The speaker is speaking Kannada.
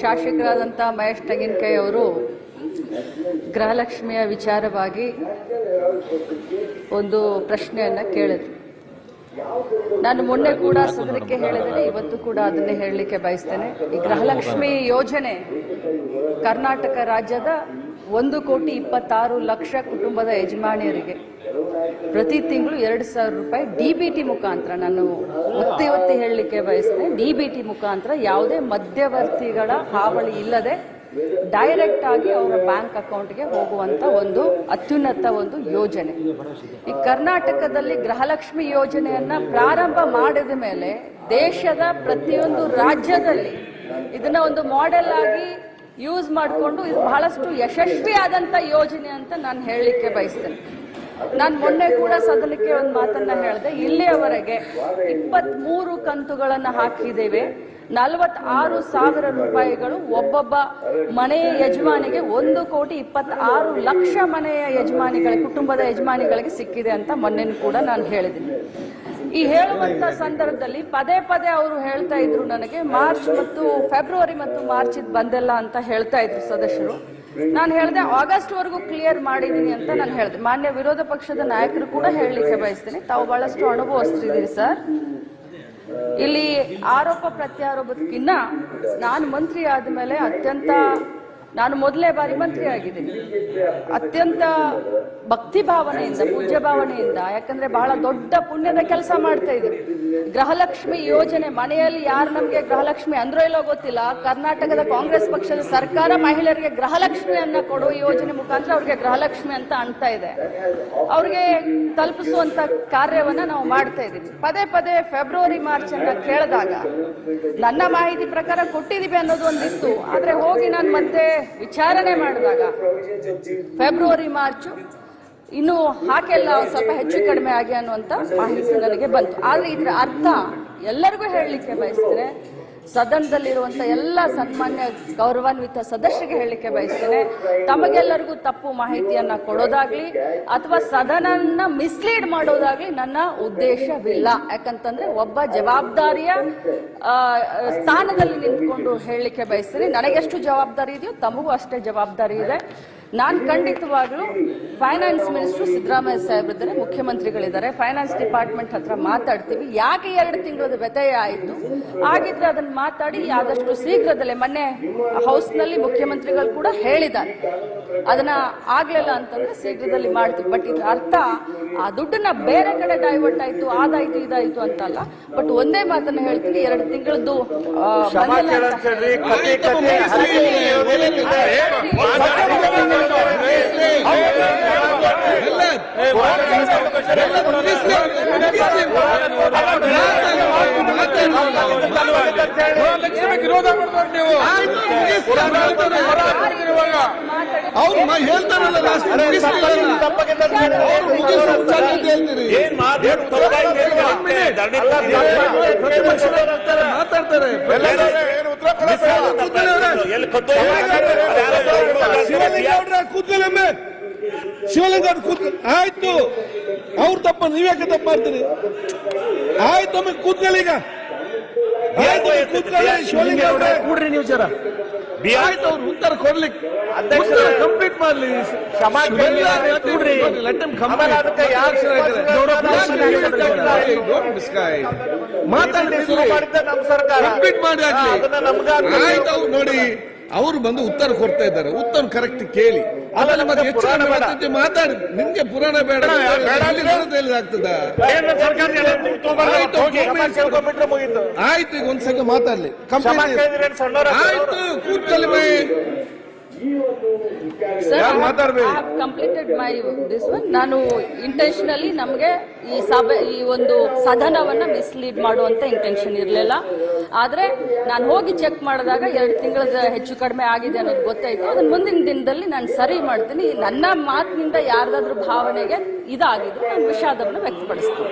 ಶಾಸಕರಾದಂಥ ಮಹೇಶ್ ತೆಂಗಿನಕಾಯಿ ಅವರು ಗೃಹಲಕ್ಷ್ಮಿಯ ವಿಚಾರವಾಗಿ ಒಂದು ಪ್ರಶ್ನೆಯನ್ನು ಕೇಳಿದ್ರು. ನಾನು ಮೊನ್ನೆ ಕೂಡ ಸದನಕ್ಕೆ ಹೇಳಿದರೆ ಇವತ್ತು ಕೂಡ ಅದನ್ನೇ ಹೇಳಲಿಕ್ಕೆ ಬಯಸ್ತೇನೆ. ಈ ಗೃಹಲಕ್ಷ್ಮಿ ಯೋಜನೆ ಕರ್ನಾಟಕ ರಾಜ್ಯದ ಒಂದು ಕೋಟಿ ಇಪ್ಪತ್ತಾರು ಲಕ್ಷ ಕುಟುಂಬದ ಯಜಮಾನಿಯರಿಗೆ ಪ್ರತಿ ತಿಂಗಳು ಎರಡು ಸಾವಿರ ರೂಪಾಯಿ ಡಿ ಬಿ ಟಿ ಮುಖಾಂತರ. ನಾನು ಒತ್ತಿ ಒತ್ತಿ ಹೇಳಲಿಕ್ಕೆ ಬಯಸ್ತೇನೆ. ಡಿ ಬಿ ಟಿ ಮುಖಾಂತರ ಯಾವುದೇ ಮಧ್ಯವರ್ತಿಗಳ ಹಾವಳಿ ಇಲ್ಲದೆ ಡೈರೆಕ್ಟ್ ಆಗಿ ಅವರ ಬ್ಯಾಂಕ್ ಅಕೌಂಟ್ಗೆ ಹೋಗುವಂತ ಒಂದು ಅತ್ಯುನ್ನತ ಒಂದು ಯೋಜನೆ. ಈ ಕರ್ನಾಟಕದಲ್ಲಿ ಗೃಹಲಕ್ಷ್ಮಿ ಯೋಜನೆಯನ್ನ ಪ್ರಾರಂಭ ಮಾಡಿದ ಮೇಲೆ ದೇಶದ ಪ್ರತಿಯೊಂದು ರಾಜ್ಯದಲ್ಲಿ ಇದನ್ನ ಒಂದು ಮಾಡೆಲ್ ಆಗಿ ಯೂಸ್ ಮಾಡಿಕೊಂಡು ಇದು ಬಹಳಷ್ಟು ಯಶಸ್ವಿಯಾದಂತ ಯೋಜನೆ ಅಂತ ನಾನು ಹೇಳಲಿಕ್ಕೆ ಬಯಸ್ತೇನೆ. ನಾನು ಮೊನ್ನೆ ಕೂಡ ಸದನಕ್ಕೆ ಒಂದು ಮಾತನ್ನ ಹೇಳಿದೆ. ಇಲ್ಲಿಯವರೆಗೆ ಇಪ್ಪತ್ತ್ ಮೂರು ಕಂತುಗಳನ್ನು ಹಾಕಿದ್ದೇವೆ. ನಲವತ್ತಾರು ಸಾವಿರ ರೂಪಾಯಿಗಳು ಒಬ್ಬೊಬ್ಬ ಮನೆಯ ಯಜಮಾನಿಗೆ ಒಂದು ಕೋಟಿ ಇಪ್ಪತ್ತಾರು ಲಕ್ಷ ಮನೆಯ ಯಜಮಾನಿಗಳ, ಕುಟುಂಬದ ಯಜಮಾನಿಗಳಿಗೆ ಸಿಕ್ಕಿದೆ ಅಂತ ಮೊನ್ನೆ ಕೂಡ ನಾನು ಹೇಳಿದ್ದೀನಿ. ಈ ಹೇಳುವಂತ ಸಂದರ್ಭದಲ್ಲಿ ಪದೇ ಪದೇ ಅವರು ಹೇಳ್ತಾ ಇದ್ರು ನನಗೆ, ಮಾರ್ಚ್ ಮತ್ತು ಫೆಬ್ರವರಿ ಮತ್ತು ಮಾರ್ಚ್ ಇದು ಬಂದಿಲ್ಲ ಅಂತ ಹೇಳ್ತಾ ಇದ್ರು ಸದಸ್ಯರು. ನಾನು ಹೇಳಿದೆ ಆಗಸ್ಟ್ ವರೆಗೂ ಕ್ಲಿಯರ್ ಮಾಡಿದೀನಿ ಅಂತ ನಾನು ಹೇಳಿದೆ. ಮಾನ್ಯ ವಿರೋಧ ಪಕ್ಷದ ನಾಯಕರು ಕೂಡ ಹೇಳಲಿಕ್ಕೆ ಬಯಸ್ತೀನಿ. ತಾವು ಬಹಳಷ್ಟು ಅನುಭವಿಸ್ತಿದ್ದೀರಿ ಸರ್ ಇಲ್ಲಿ ಆರೋಪ ಪ್ರತ್ಯಾರೋಪಕ್ಕಿನ್ನ ನಾನು ಮಂತ್ರಿ ಆದಮೇಲೆ ಅತ್ಯಂತ ನಾನು ಮೊದಲೇ ಬಾರಿ ಮಂತ್ರಿ ಆಗಿದ್ದೀನಿ. ಅತ್ಯಂತ ಭಕ್ತಿ ಭಾವನೆಯಿಂದ, ಪೂಜ್ಯ ಭಾವನೆಯಿಂದ, ಯಾಕಂದ್ರೆ ಬಹಳ ದೊಡ್ಡ ಪುಣ್ಯದ ಕೆಲಸ ಮಾಡ್ತಾ ಇದ್ದೀವಿ ಗೃಹಲಕ್ಷ್ಮಿ ಯೋಜನೆ, ಮನೆಯಲ್ಲಿ ಯಾರು ನಮಗೆ ಗೃಹಲಕ್ಷ್ಮಿ ಅಂದ್ರೆ ಇಲ್ಲೋ ಗೊತ್ತಿಲ್ಲ, ಕರ್ನಾಟಕದ ಕಾಂಗ್ರೆಸ್ ಪಕ್ಷದ ಸರ್ಕಾರ ಮಹಿಳೆಯರಿಗೆ ಗೃಹಲಕ್ಷ್ಮಿಯನ್ನ ಕೊಡುವ ಯೋಜನೆ ಮುಖಾಂತರ ಅವ್ರಿಗೆ ಗೃಹಲಕ್ಷ್ಮಿ ಅಂತ ಅಣ್ತಾ ಇದೆ. ಅವ್ರಿಗೆ ತಲುಪಿಸುವಂತ ಕಾರ್ಯವನ್ನ ನಾವು ಮಾಡ್ತಾ ಇದ್ದೀವಿ. ಪದೇ ಪದೇ ಫೆಬ್ರವರಿ, ಮಾರ್ಚ್ ಅನ್ನ ಕೇಳಿದಾಗ, ನನ್ನ ಮಾಹಿತಿ ಪ್ರಕಾರ ಕೊಟ್ಟಿದೀವಿ ಅನ್ನೋದು ಒಂದಿತ್ತು. ಆದ್ರೆ ಹೋಗಿ ನಾನು ಮತ್ತೆ ವಿಚಾರಣೆ ಮಾಡಿದಾಗ ಫೆಬ್ರವರಿ, ಮಾರ್ಚ್, ಇನ್ನು ಹಾಕೆಲ್ಲ ಸ್ವಲ್ಪ ಹೆಚ್ಚು ಕಡಿಮೆ ಆಗಿ ಅನ್ನುವಂಥ ಮಾಹಿತಿ ನನಗೆ ಬಂತು. ಆದರೆ ಇದರ ಅರ್ಥ ಎಲ್ಲರಿಗೂ ಹೇಳಲಿಕ್ಕೆ ಬಯಸ್ತೇನೆ ಸದನದಲ್ಲಿರುವಂತ ಎಲ್ಲ ಸನ್ಮಾನ್ಯ ಗೌರವಾನ್ವಿತ ಸದಸ್ಯರಿಗೆ ಹೇಳಲಿಕ್ಕೆ ಬಯಸ್ತೇನೆ. ತಮಗೆಲ್ಲರಿಗೂ ತಪ್ಪು ಮಾಹಿತಿಯನ್ನ ಕೊಡೋದಾಗ್ಲಿ ಅಥವಾ ಸದನನ್ನ ಮಿಸ್ಲೀಡ್ ಮಾಡೋದಾಗ್ಲಿ ನನ್ನ ಉದ್ದೇಶವಿಲ್ಲ. ಯಾಕಂತಂದ್ರೆ ಒಬ್ಬ ಜವಾಬ್ದಾರಿಯ ಸ್ಥಾನದಲ್ಲಿ ನಿಂತ್ಕೊಂಡು ಹೇಳಲಿಕ್ಕೆ ಬಯಸ್ತೀನಿ. ನನಗೆಷ್ಟು ಜವಾಬ್ದಾರಿ ಇದೆಯೋ ತಮಗೂ ಅಷ್ಟೇ ಜವಾಬ್ದಾರಿ ಇದೆ. ನಾನು ಖಂಡಿತವಾಗ್ಲೂ ಫೈನಾನ್ಸ್ ಮಿನಿಸ್ಟರ್ ಸಿದ್ದರಾಮಯ್ಯ ಸಾಹೇಬ್ರಿದ್ದಾರೆ ಮುಖ್ಯಮಂತ್ರಿಗಳಿದ್ದಾರೆ. ಫೈನಾನ್ಸ್ ಡಿಪಾರ್ಟ್ಮೆಂಟ್ ಹತ್ರ ಮಾತಾಡ್ತೀವಿ. ಯಾಕೆ ಎರಡು ತಿಂಗಳದ ವ್ಯತ್ಯಯ ಆಯಿತು? ಆಗಿದ್ರೆ ಅದನ್ನ ಮಾತಾಡಿ ಆದಷ್ಟು ಶೀಘ್ರದಲ್ಲೇ ಮೊನ್ನೆ ಹೌಸ್ನಲ್ಲಿ ಮುಖ್ಯಮಂತ್ರಿಗಳು ಕೂಡ ಹೇಳಿದ್ದಾರೆ. ಅದನ್ನ ಆಗ್ಲಿಲ್ಲ ಅಂತಂದ್ರೆ ಶೀಘ್ರದಲ್ಲಿ ಮಾಡ್ತೀವಿ. ಬಟ್ ಇದ್ರ ಅರ್ಥ ಆ ದುಡ್ಡನ್ನ ಬೇರೆ ಕಡೆ ಡೈವರ್ಟ್ ಆಯ್ತು ಅದಾಯ್ತು ಇದಾಯ್ತು ಅಂತಲ್ಲ. ಬಟ್ ಒಂದೇ ಮಾತನ್ನ ಹೇಳ್ತೀನಿ ಎರಡು ತಿಂಗಳದ್ದು ಬಂದಿಲ್ಲ ವಿರೋಧ ಮಾಡ್ತಾರೆ ನೀವು ಅವ್ರು ಹೇಳ್ತಾರಲ್ಲ ಲಾಸ್ಟ್ ಮಾತಾಡ್ತಾರೆ. ಶಿವಲಿಂಗೌಡ್ರ ಕೂತ್ಕೊಳ್ಳಮ್ಮೆ ಶಿವಲಿಂಗೌಡ್ರ ಕೂತ್ಕೊಳ್ಳಿ ಆಯ್ತು. ಅವ್ರ ತಪ್ಪ ನೀವ್ಯಾಕೆ ತಪ್ಪ ಮಾಡ್ತೀರಿ? ಆಯ್ತು ಒಮ್ಮೆ ಕೂತ್ಕೊಳ್ಳಿ ಈಗ. ಆಯ್ತು ಕೂತ್ಕೊಳ್ಳಿ ಶಿವಲಿಂಗೌಡ್ರ ಕೂಡ್ರಿ ನೀವು ಜರ. ಆಯ್ತು ಅವ್ರು ಉತ್ತರ ಕೊಡ್ಲಿಕ್ಕೆ ಕಂಪ್ಲೀಟ್ ಮಾಡ್ಲಿ. ಸಮಾಜ ಯಾರು ಮಾತಾಡಿ ಕಂಪ್ಲೀಟ್ ಮಾಡಿ. ಆಯ್ತು ನೋಡಿ. ಅವರು ಬಂದು ಉತ್ತರ ಕೊಡ್ತಾ ಇದ್ದಾರೆ. ಉತ್ತರ ಕರೆಕ್ಟ್ ಕೇಳಿ. ಮತ್ತೆ ಹೆಚ್ಚು ಮಾತಾಡಿ. ನಿಮ್ಗೆ ಪುರಾಣ ಬೇಡ. ಆಯ್ತು, ಈಗ ಒಂದ್ಸಲ ಮಾತಾಡ್ಲಿ. ಕಂಪ್ಲೇಂಟ್ ಆಯ್ತು ಕೂತ್ಕೊಳ್ಳಿ my have completed my this one. ನಾನು ಇಂಟೆನ್ಷನಲಿ ನಮಗೆ ಈ ಸಭೆ ಈ ಒಂದು ಸದನವನ್ನ ಮಿಸ್ಲೀಡ್ ಮಾಡುವಂತ ಇಂಟೆನ್ಷನ್ ಇರಲಿಲ್ಲ. ಆದ್ರೆ ನಾನು ಹೋಗಿ ಚೆಕ್ ಮಾಡಿದಾಗ ಎರಡು ತಿಂಗಳ ಹೆಚ್ಚು ಕಡಿಮೆ ಆಗಿದೆ ಅನ್ನೋದು ಗೊತ್ತಾಯ್ತು. ಅದನ್ನ ಮುಂದಿನ ದಿನದಲ್ಲಿ ನಾನು ಸರಿ ಮಾಡ್ತೀನಿ. ನನ್ನ ಮಾತಿನಿಂದ ಯಾರ್ದಾದ್ರೂ ಭಾವನೆಗೆ ಇದಾಗಿದ್ರು ನಾನು ವಿಷಾದವನ್ನು ವ್ಯಕ್ತಪಡಿಸ್ತೀನಿ.